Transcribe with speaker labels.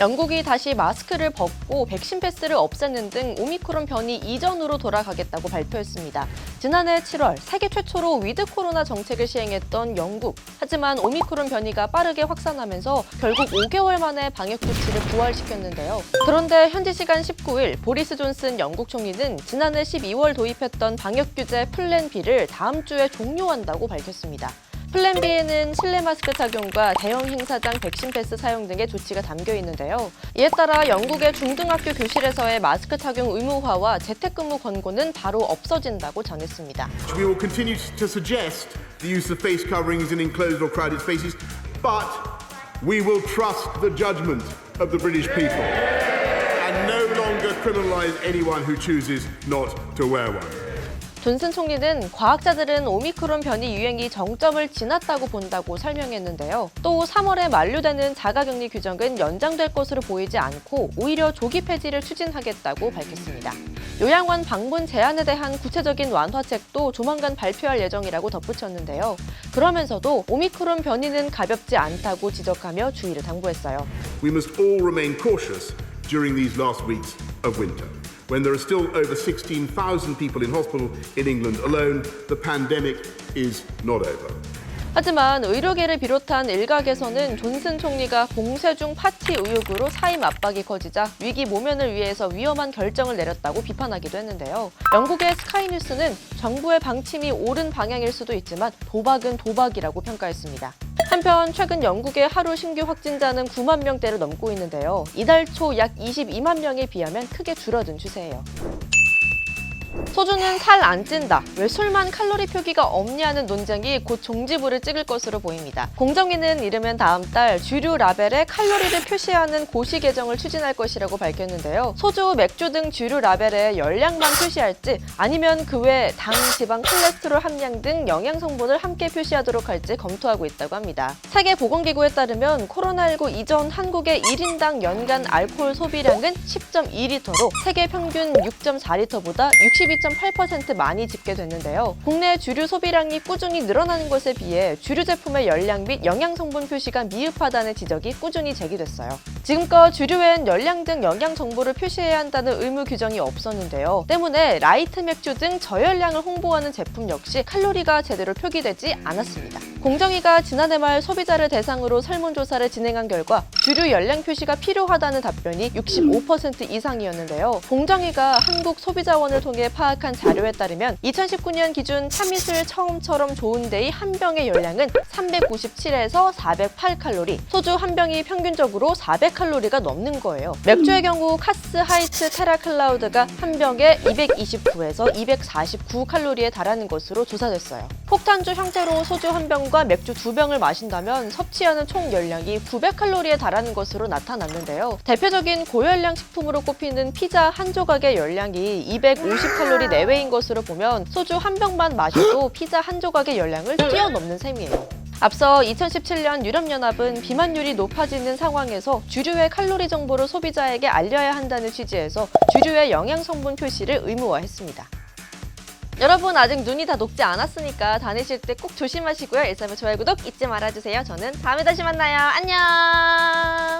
Speaker 1: 영국이 다시 마스크를 벗고 백신 패스를 없애는 등 오미크론 변이 이전으로 돌아가겠다고 발표했습니다. 지난해 7월 세계 최초로 위드 코로나 정책을 시행했던 영국. 하지만 오미크론 변이가 빠르게 확산하면서 결국 5개월 만에 방역 조치를 부활시켰는데요. 그런데 현지 시간 19일 보리스 존슨 영국 총리는 지난해 12월 도입했던 방역 규제 플랜 B를 다음 주에 종료한다고 밝혔습니다. 플랜 B에는 실내 마스크 착용과 대형 행사장 백신 패스 사용 등의 조치가 담겨 있는데요. 이에 따라 영국의 중등학교 교실에서의 마스크 착용 의무화와 재택근무 권고는 바로 없어진다고 전했습니다.
Speaker 2: We will continue to suggest the use of face coverings in enclosed or crowded spaces, but we will trust the judgment of the British people and no longer criminalise anyone who chooses not to wear one.
Speaker 1: 존슨 총리는 과학자들은 오미크론 변이 유행이 정점을 지났다고 본다고 설명했는데요. 또 3월에 만료되는 자가격리 규정은 연장될 것으로 보이지 않고 오히려 조기 폐지를 추진하겠다고 밝혔습니다. 요양원 방문 제한에 대한 구체적인 완화책도 조만간 발표할 예정이라고 덧붙였는데요. 그러면서도 오미크론 변이는 가볍지 않다고 지적하며 주의를 당부했어요.
Speaker 2: We must all remain cautious during these last weeks of winter. When there are still over 16,000 people in hospital in England alone, the pandemic is not over.
Speaker 1: 하지만 의료계를 비롯한 일각에서는 존슨 총리가 봉쇄 중 파티 의혹으로 사임 압박이 커지자 위기 모면을 위해서 위험한 결정을 내렸다고 비판하기도 했는데요. 영국의 스카이뉴스는 정부의 방침이 옳은 방향일 수도 있지만 도박은 도박이라고 평가했습니다. 한편 최근 영국의 하루 신규 확진자는 9만 명대를 넘고 있는데요. 이달 초 약 22만 명에 비하면 크게 줄어든 추세예요. 소주는 살 안 찐다. 왜 술만 칼로리 표기가 없냐는 논쟁이 곧 종지부를 찍을 것으로 보입니다. 공정위는 이르면 다음 달 주류 라벨에 칼로리를 표시하는 고시 개정을 추진할 것이라고 밝혔는데요. 소주, 맥주 등 주류 라벨에 열량만 표시할지 아니면 그 외 당, 지방, 콜레스테롤 함량 등 영양 성분을 함께 표시하도록 할지 검토하고 있다고 합니다. 세계 보건기구에 따르면 코로나19 이전 한국의 1인당 연간 알코올 소비량은 10.2리터로 세계 평균 6.4리터보다 62.8% 많이 집계됐는데요. 국내 주류 소비량이 꾸준히 늘어나는 것에 비해 주류 제품의 열량 및 영양 성분 표시가 미흡하다는 지적이 꾸준히 제기됐어요. 지금껏 주류엔 열량 등 영양 정보를 표시해야 한다는 의무 규정이 없었는데요. 때문에 라이트 맥주 등 저열량을 홍보하는 제품 역시 칼로리가 제대로 표기되지 않았습니다. 공정위가 지난해 말 소비자를 대상으로 설문조사를 진행한 결과 주류 열량 표시가 필요하다는 답변이 65% 이상이었는데요. 공정위가 한국소비자원을 통해 파악한 자료에 따르면 2019년 기준 참이슬 처음처럼 좋은데이 한 병의 열량은 397에서 408칼로리, 소주 한 병이 평균적으로 400칼로리가 넘는 거예요. 맥주의 경우 카스 하이트 테라 클라우드가 한 병에 229에서 249칼로리에 달하는 것으로 조사됐어요. 폭탄주 형태로 소주 한 병과 맥주 두 병을 마신다면 섭취하는 총 열량이 900칼로리에 달하는 것으로 나타났는데요. 대표적인 고열량 식품으로 꼽히는 피자 한 조각의 열량이 250칼로리 내외인 것으로 보면 소주 한 병만 마셔도 피자 한 조각의 열량을 뛰어넘는 셈이에요. 앞서 2017년 유럽연합은 비만율이 높아지는 상황에서 주류의 칼로리 정보를 소비자에게 알려야 한다는 취지에서 주류의 영양 성분 표시를 의무화했습니다. 여러분 아직 눈이 다 녹지 않았으니까 다니실 때 꼭 조심하시고요. 일사의 좋아요 구독 잊지 말아주세요. 저는 다음에 다시 만나요. 안녕.